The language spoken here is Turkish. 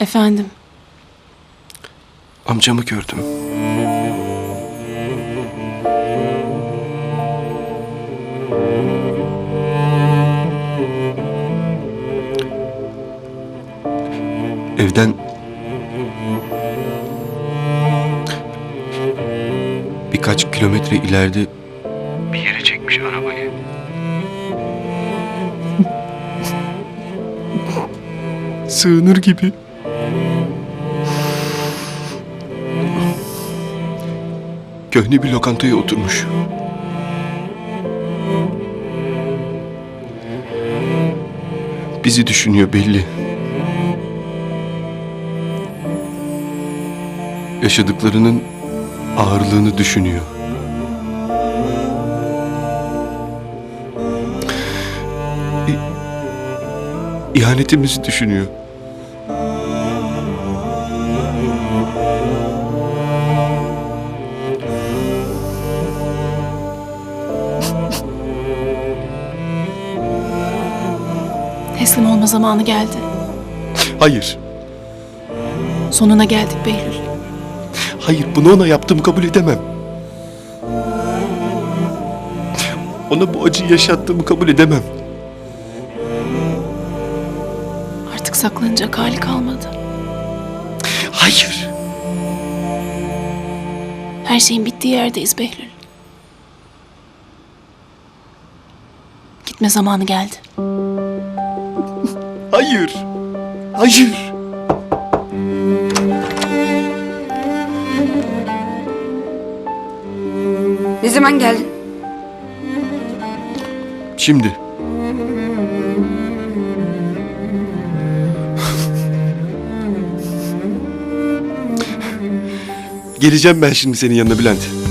Efendim, Amcamı gördüm. Evden birkaç kilometre ileride bir yere çekmiş arabayı. Sığınır gibi. Köhne bir lokantaya oturmuş. Bizi düşünüyor belli. Yaşadıklarının ağırlığını düşünüyor. İhanetimizi düşünüyor. Teslim olma zamanı geldi. Hayır, Sonuna geldik Behlül. hayır bunu ona yaptığımı kabul edemem. Ona bu acıyı yaşattığımı kabul edemem. Artık saklanacak hali kalmadı. Hayır. Her şeyin bittiği yerdeyiz Behlül. Gitme zamanı geldi. Hayır. Hayır. Ne zaman geldin? Şimdi. Geleceğim ben şimdi senin yanına Bülent.